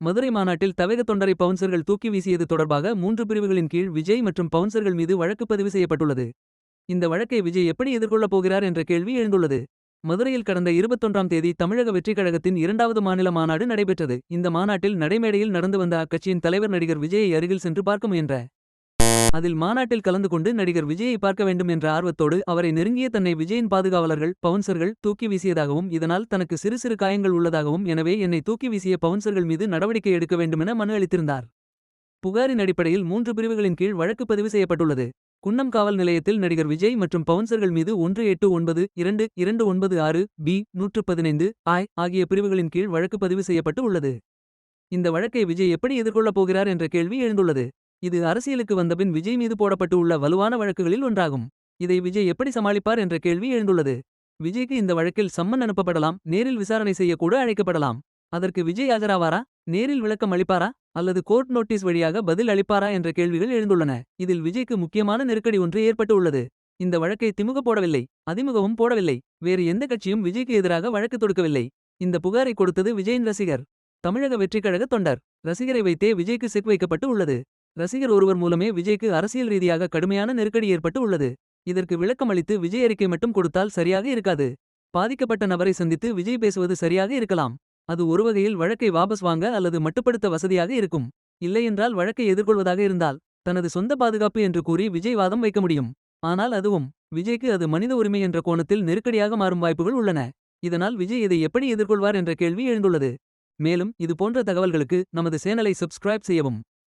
மதுரை மாநாட்டில் தவேக தொண்டரை பவுன்சர்கள் தூக்கி வீசியது தொடர்பாக மூன்று பிரிவுகளின் கீழ் விஜய் மற்றும் பவுன்சர்கள் மீது வழக்கு பதிவு செய்யப்பட்டுள்ளது. இந்த வழக்கை விஜய் எப்படி எதிர்கொள்ளப் போகிறார் என்ற கேள்வி எழுந்துள்ளது. மதுரையில் கடந்த இருபத்தொன்றாம் தேதி தமிழக வெற்றிக் கழகத்தின் இரண்டாவது மாநில மாநாடு நடைபெற்றது. இந்த மாநாட்டில் நடைமேடையில் நடந்து வந்த அக்கட்சியின் தலைவர் நடிகர் விஜயை அருகில் சென்று பார்க்க முயன்ற. அதில் மாநாட்டில் கலந்து கொண்டு நடிகர் விஜயை பார்க்க வேண்டும் என்ற ஆர்வத்தோடு அவரை நெருங்கிய தன்னை விஜயின் பாதுகாவலர்கள் பவுன்சர்கள் தூக்கி வீசியதாகவும் இதனால் தனக்கு சிறு சிறு காயங்கள் உள்ளதாகவும் எனவே என்னை தூக்கி வீசிய பவுன்சர்கள் மீது நடவடிக்கை எடுக்க வேண்டுமென மனு அளித்திருந்தார். புகாரின் அடிப்படையில் மூன்று பிரிவுகளின் கீழ் வழக்கு பதிவு செய்யப்பட்டுள்ளது. குன்னம் காவல் நிலையத்தில் நடிகர் விஜய் மற்றும் பவுன்சர்கள் மீது ஒன்று எட்டு ஒன்பது இரண்டு இரண்டு ஒன்பது ஆறு பி நூற்று பதினைந்து ஆய் ஆகிய பிரிவுகளின் கீழ் வழக்கு பதிவு செய்யப்பட்டு உள்ளது. இந்த வழக்கை விஜய் எப்படி எதிர்கொள்ளப் போகிறார் என்ற கேள்வி எழுந்துள்ளது. இது அரசியலுக்கு வந்தபின் விஜய் மீது போடப்பட்டு உள்ள வலுவான வழக்குகளில் ஒன்றாகும். இதை விஜய் எப்படி சமாளிப்பார் என்ற கேள்வி எழுந்துள்ளது. விஜய்க்கு இந்த வழக்கில் சம்மன் அனுப்பப்படலாம் நேரில் விசாரணை செய்யக்கூட அழைக்கப்படலாம். அதற்கு விஜய் ஆஜராவாரா நேரில் விளக்கம் அளிப்பாரா அல்லது கோர்ட் நோட்டீஸ் வழியாக பதில் அளிப்பாரா என்ற கேள்விகள் எழுந்துள்ளன. இதில் விஜய்க்கு முக்கியமான நெருக்கடி ஒன்று ஏற்பட்டு உள்ளது. இந்த வழக்கை திமுக போடவில்லை அதிமுகவும் போடவில்லை. வேறு எந்த கட்சியும் விஜய்க்கு எதிராக வழக்கு தொடுக்கவில்லை. இந்த புகாரை கொடுத்தது விஜயின் ரசிகர். தமிழக வெற்றிக்கழக தொண்டர். ரசிகரை வைத்தே விஜய்க்கு செக் வைக்கப்பட்டு உள்ளது. ரசிகர் ஒருவர் மூலமே விஜய்க்கு அரசியல் ரீதியாக கடுமையான நெருக்கடி ஏற்பட்டு உள்ளது. இதற்கு விளக்கமளித்து விஜய் அறிக்கை மட்டும் கொடுத்தால் சரியாக இருக்காது. பாதிக்கப்பட்ட நபரை சந்தித்து விஜய் பேசுவது சரியாக இருக்கலாம். அது ஒருவகையில் வழக்கை வாபஸ் வாங்க அல்லது மட்டுப்படுத்த வசதியாக இருக்கும். இல்லையென்றால் வழக்கை எதிர்கொள்வதாக இருந்தால். தனது சொந்த பாதுகாப்பு என்று கூறி விஜய் வாதம் வைக்க முடியும். ஆனால் அதுவும் விஜய்க்கு அது மனித உரிமை என்ற கோணத்தில் நெருக்கடியாக மாறும் வாய்ப்புகள் உள்ளன. இதனால் விஜய் இதை எப்படி எதிர்கொள்வார் என்ற கேள்வி எழுந்துள்ளது. மேலும் இது போன்ற தகவல்களுக்கு நமது சேனலை சப்ஸ்கிரைப் செய்யவும்.